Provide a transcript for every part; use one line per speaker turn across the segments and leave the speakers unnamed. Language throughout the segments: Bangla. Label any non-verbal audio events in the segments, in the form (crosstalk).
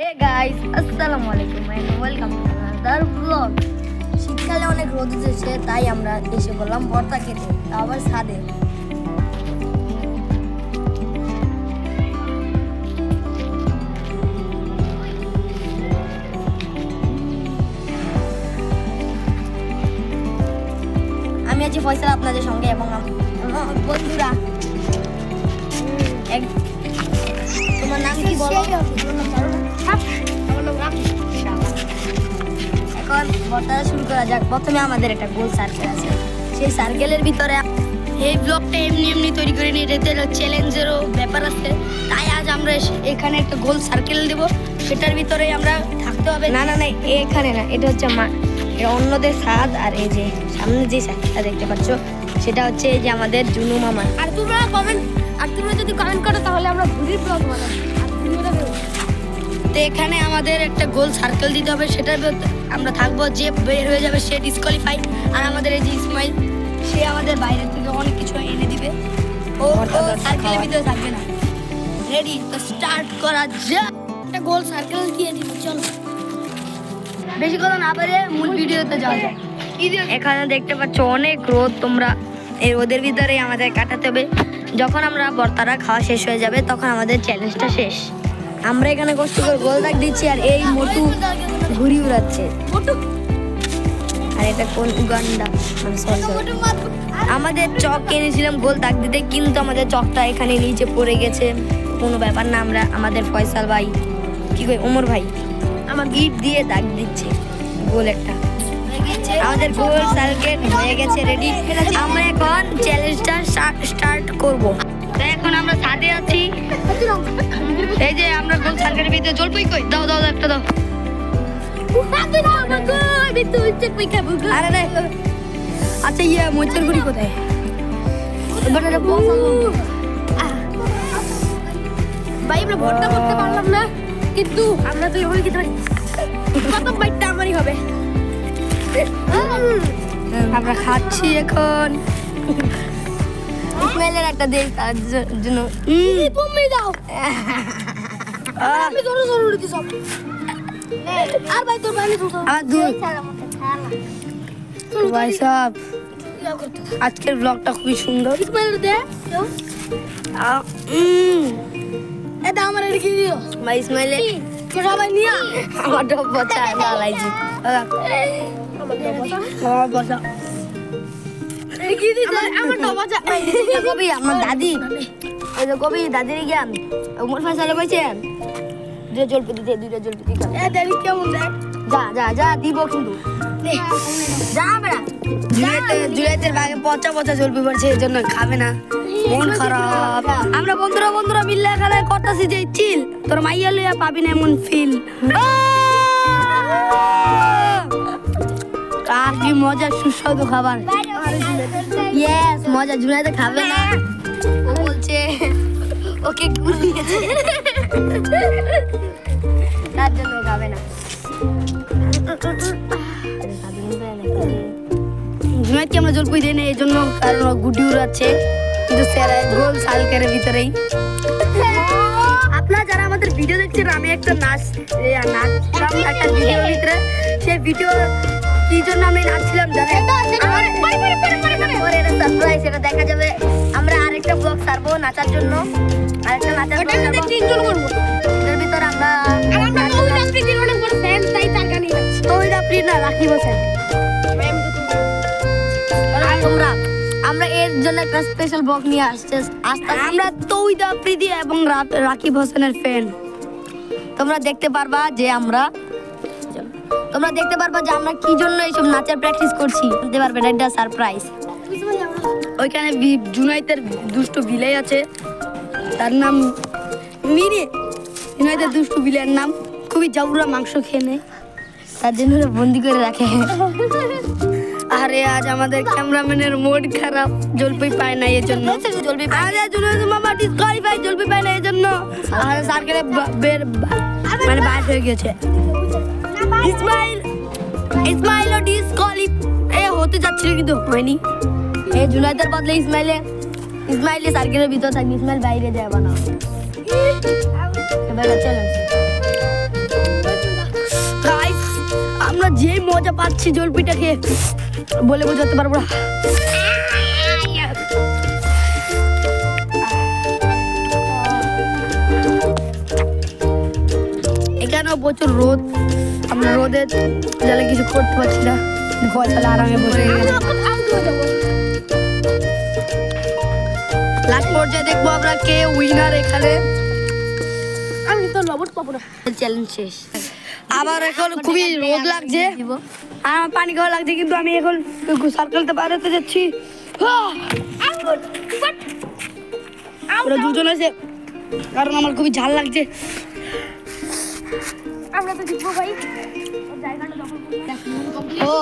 হে গাইস আসসালামু আলাইকুম এন্ড ওয়েলকাম টু আনাদার শীতকালে অনেক রোদ উঠেছে, তাই আমরা এসে বললাম ভর্তা খেতে, আবার ছাদে। আমি আছি ফয়সাল আপনাদের সঙ্গে এবং বন্ধুরা। তোমার নাম কি বলো? এখন বর্তাটা শুরু করা যাক। প্রথমে আমাদের একটা গোল সার্কেল আছে। সেই সার্কেলের ভিতরে এই ব্লগটা এমনি এমনি তৈরি করে নিই এটাতে চ্যালেঞ্জেরও ব্যাপার আছে। তাই আজ আমরা এখানে একটা গোল সার্কেল দেব। সেটার ভিতরে আমরা থাকতে হবে। না না না এখানে না এটা হচ্ছে মা এটা অন্যদের স্বাদ আর এই যে সামনে যে সাইডটা দেখতে পাচ্ছ সেটা হচ্ছে এই যে আমাদের জুনু মামা।
আর তোমরা কমেন্ট আর তোমরা যদি কমেন্ট করো তাহলে আমরা ঘুরির ব্লগ বানাবো। আর ভিডিওটা দেবো
তো এখানে আমাদের একটা গোল সার্কেল দিতে হবে সেটার আমরা থাকব যে বের হয়ে যাবে সে ডিসকোয়ালিফাই আর আমাদের এই যে ইসমাইল সে আমাদের বাইরে থেকে অনেক কিছু এনে দিবে। ও সার্কেলের ভিতরে থাকবে না। রেডি তো স্টার্ট করা যাক।
একটা গোল সার্কেল দিয়ে দিব চলো।
বেশি কথা না পারে মূল ভিডিওতে যাওয়া যাক। এখানে দেখতে পাচ্ছ অনেক রোদ তোমরা এই রোদের ভিতরে আমাদের কাটাতে হবে। যখন আমরা বর্তারা খাওয়া শেষ হয়ে যাবে তখন আমাদের চ্যালেঞ্জটা শেষ। আমরা এখানে কষ্ট করে গোল দাগ দিচ্ছি আর এই মোটু ঘুরি উড়াচ্ছে। আর এটা কোন উগান্ডা? মানে। আমাদের চক কিনেছিলাম গোল দাগ দিতে কিন্তু আমাদের চকটা এখানে নিচে পড়ে গেছে। কোনো ব্যাপার না আমরা আমাদের ফয়সাল ভাই কি কই ওমর ভাই আমার ইট দিয়ে দাগ দিচ্ছে গোল একটা। আমাদের গোল সার্কেট হয়ে গেছে রেডি আমরা এখন চ্যালেঞ্জটা স্টার্ট করব। তো এখন আমরা ছাদে আছি। এই যে আমরা গোল সার্কেটের ভিতরে জলপাই কই? দাও দাও একটা দাও। আচ্ছা ইয়ে মইচের গুড়ি কোথায়? এবার এটা বসাবো।
ভাই আমরা ভোটটা করতে পারলাম না কিন্তু আমরা তো এভাবে খেতে পারি। আমারই হবে।
আমরা খাচ্ছি এখন। ইসমাইলের একটা দেখ তার জন্য।
তুমি দাও। আমি ধরো ধরো উড়িতে সব আর ভাই তোর বাইরে ধরো
আমার দূর ভাই সাহেব আজকের ব্লগটা খুবই সুন্দর।
ইসমাইল দে এটা আমার এদিকে দিও
ভাই ইসমাইলে
তো সবাই নিয়ে।
আমার ডব বচা লালাইছি আমার
দিতে আমার
কবি আমার দাদি। ওই যে কবি দাদির জ্ঞান উমর ফাঁসালে কইছেন দুটো জল পিটি দিয়ে জল পিটি খাবে
কেমন
যা যা যা দিব কিন্তু। যা বেড়া জুলাইতে জুলাইতে পচা পচা পড়ছে এই জন্য খাবে না। মন খারাপ। আমরা বন্ধুরা বন্ধুরা মিললে করতেছি যে চিল। তোর মাইয়া লইয়া পাবি না এমন ফিল কি মজা সুস্বাদু খাবার। ইয়েস মজা জুলাইতে খাবে না। ও বলছে ওকে ঘুরিয়েছে তার জন্য খাবে না। জুনাইদকে আমরা জল পুই দিই না এই জন্য কারণ গুডি উড়াচ্ছে কিন্তু স্যার গোল সালকের ভিতরেই। আপনারা যারা আমাদের ভিডিও দেখছেন আমি একটা নাচ এ, নাচছিলাম একটা ভিডিওর ভিতরে সেই ভিডিও কি জন্য আমি নাচছিলাম জানেন? নাচার জন্য আরেকটা নাচার
আমরা তিনজন করব।
এর ভিতরে আমরা
আর আমরা অনেক বড় ফ্যান তাই তার গানই
না তোমরা আমরা এর জন্য একটা স্পেশাল ব্লগ নিয়ে আসছে। আসতে আমরা তৌইদা প্রীতি এবং রাকিব হোসেনের ফ্যান তোমরা দেখতে পারবা যে আমরা তোমরা দেখতে পারবা যে আমরা কি জন্য এইসব নাচের প্র্যাকটিস করছি। জানতে পারবে এটা সারপ্রাইজ ওইখানে জুনাইতের দুষ্ট বিলাই আছে। তার নাম মিরে। জুনাইতের দুষ্ট বিলাইয়ের নাম। খুবই জাবুরা মাংস খেয়ে নেয়। তার জন্য বন্দি করে রাখে। আরে আজ আমাদের ক্যামেরাম্যানের মুড খারাপ। জলপি পায় না এর জন্য জলপি আরে জুনাইদ মামা ডিসকোয়ালিফাই জলপি পায় না এর জন্য আর সার্কেলে বের মানে বাইর হয়ে গেছে। ইসমাইল ইসমাইল ও ডিসকোয়ালি এ হতে যাচ্ছিল কিন্তু হয়নি। এই জুনাইদের বদলে ইসমাইলে ইসমাইলে সার্কেলের ভিতর থাকবে ইসমাইল বাইরে যায় বানাও এবার চ্যালেঞ্জ যে মজা পাচ্ছি জলপিটা খেয়ে বলে বোঝাতে পারব না। এখানেও প্রচুর রোদ। আমরা রোদের জলে কিছু করতে পারছি না। ফয়সালা আরামে বসে গেছে লাস্ট পর্যায়ে দেখব আমরা কে উইনার এখানে।
আমি তো লবণ পাবো না।
চ্যালেঞ্জ শেষ। আবার এখন খুবই রোদ লাগছে। আর আমার পানি খাওয়া লাগছে কিন্তু আমি এখন সার্কেলতে পারাতে যাচ্ছি। আহ! ওরা দুজন আছে কারণ আমার খুবই ঝাল লাগছে।
আমরা তো জিতবো ভাই। জায়গাটা।
ও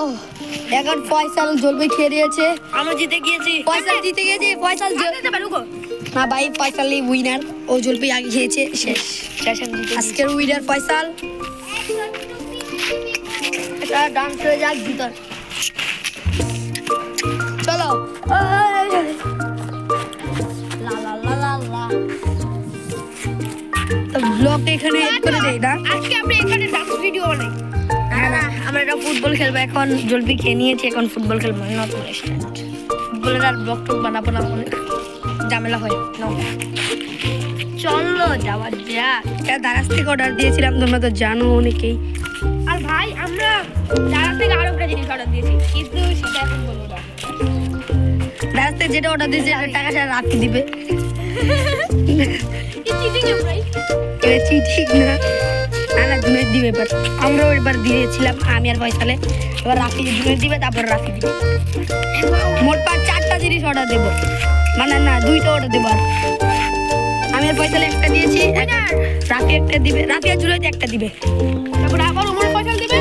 এখন ফয়সাল জলবি খেয়ে দিয়েছে।
আমরা জিতে গিয়েছি।
ফয়সাল জিতে গেছে ফয়সাল না ভাই ফয়সালই উইনার ও জলবি আগে খেয়েছে শেষ। আজকের উইনার ফয়সাল এটা ডান্স হয়ে যাক ভিতর। চলো। লা লা লা লা লা। তো ব্লগ এখানে এড করে দেই না?
আজকে আমরা এখানে ডান্স ভিডিও বানাই।
আমরা এটা ফুটবল খেলব। এখন জলবি খেয়ে নিয়েছি এখন ফুটবল খেলব নতুন স্ট্যান্ড ফুটবলের আর ব্লগ টক বানাবো না অনেক ঝামেলা হয়। চলো যাওয়া যাক। এটা দারাজ থেকে অর্ডার দিয়েছিলাম তোমরা তো জানো অনেকেই।
আর ভাই আমরা যারা থেকে আরও একটা জিনিস অর্ডার দিয়েছি কিন্তু সেটা এখন বলব না।
দারাজ থেকে যেটা অর্ডার দিয়েছি সেটা টাকা সেটা রাখি দিবে। (laughs)
চিটিং
না। না না জুনের দিবে এবার আমরাও এবার দিয়েছিলাম, আমি আর পয়সালে এবার রাখি জুনের দিবে, তারপর রাখি দিবে। মোট পাঁচ, চারটা জিনিস অর্ডার দেবো। মানে না, দুইটা অর্ডার দেবো আর। আমি আর পয়সালে একটা দিয়েছি রাফি একটা দিবে, রাফি আর জুলাই একটা দিবে।
তারপর আবার উমর ফয়সাল দিবে।